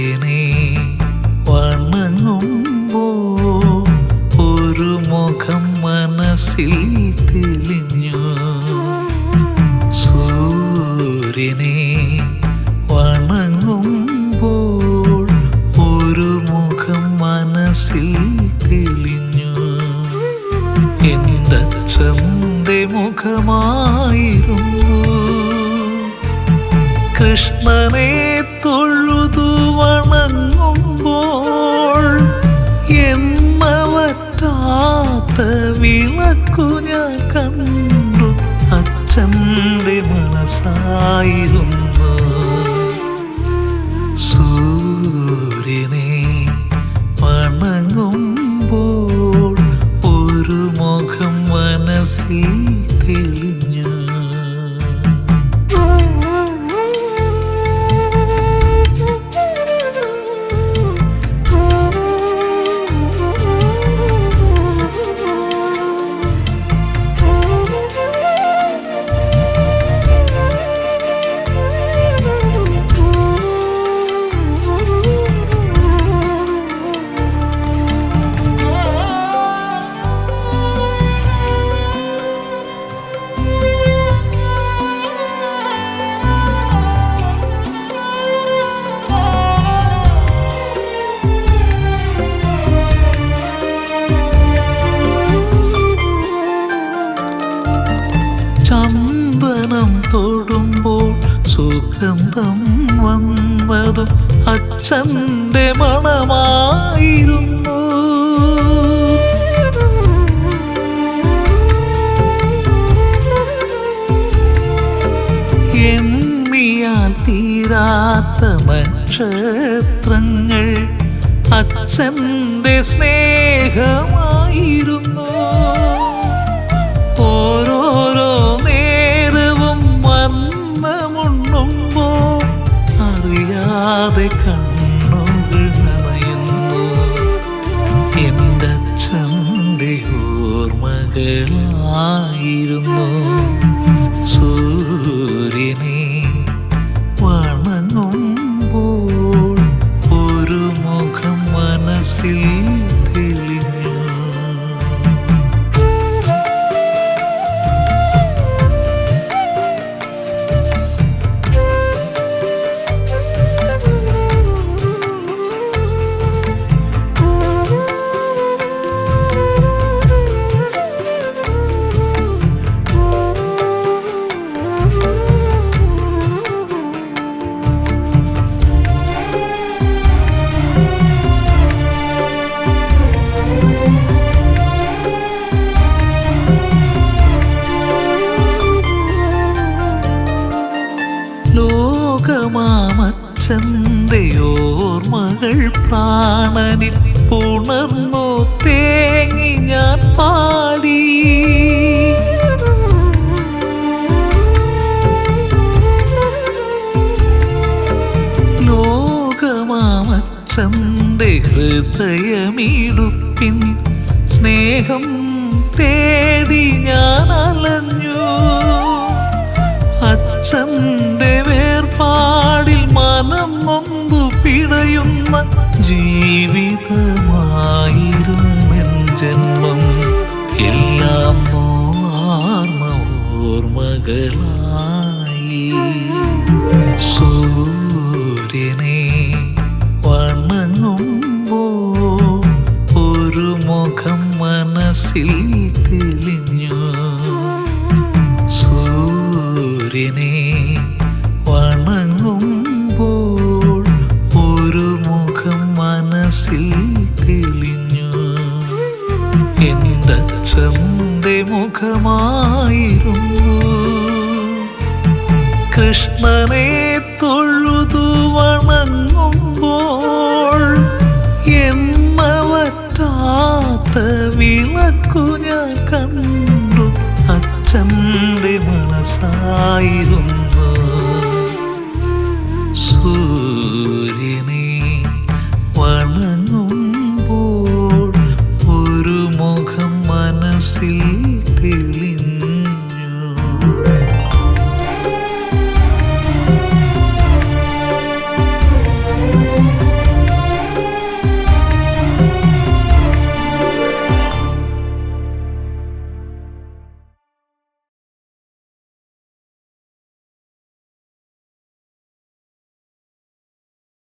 മനുഷ്യനെ വണങ്ങുമ്പോ ഒരു മുഖം മനസ്സിൽ തെളിഞ്ഞു. സൂര്യനെ വണങ്ങുമ്പോൾ ഒരു മുഖം മനസ്സിൽ തെളിഞ്ഞു. എന്തച്ഛന്റെ മുഖമായിരുന്നു. കൃഷ്ണനെ തൊഴു വണങ്ങുമ്പോൾ വിളക്കു ഞാൻ കണ്ടു. അച്ഛന്റെ മനസ്സായിരുന്നു സുഗന്ധം വന്നതും അച്ഛന്റെ മണമായിരുന്നു. എണ്ണിയാൽ തീരാത്ത നക്ഷത്രങ്ങൾ അച്ഛന്റെ സ്നേഹമായിരുന്നു. അറിയാതെ കണ്ണുകൾ നനയുന്നു എന്റെ അച്ഛന്റെ ഓർമ്മകളായിരുന്നു. ലോകമാമച്ചന്റെ ഓർമ്മകൾ പ്രാണനിൽ പുണർന്നു തേങ്ങി ഞാൻ പാടി. ലോകമാമച്ചന്റെ ഹൃദയമിടുപ്പിൻ സ്നേഹം തേടി ഞാൻ അലഞ്ഞു. അച്ഛന്റെ വേർപാടിൽ മനം നൊന്തു പിടയുന്ന ജീവിതമായിരുന്നെൻ ജന്മം. എല്ലാം നോർമ്മ ഓർമ്മകളായി അച്ഛന്റെ മുഖമായിരുന്നു കൃഷ്ണനെ തൊഴുതു വണങ്ങുമ്പോൾ എന്നവറ്റാത്ത വിളക്കു ഞാൻ കണ്ടു. അച്ഛന്റെ മനസ്സായിരുന്നു.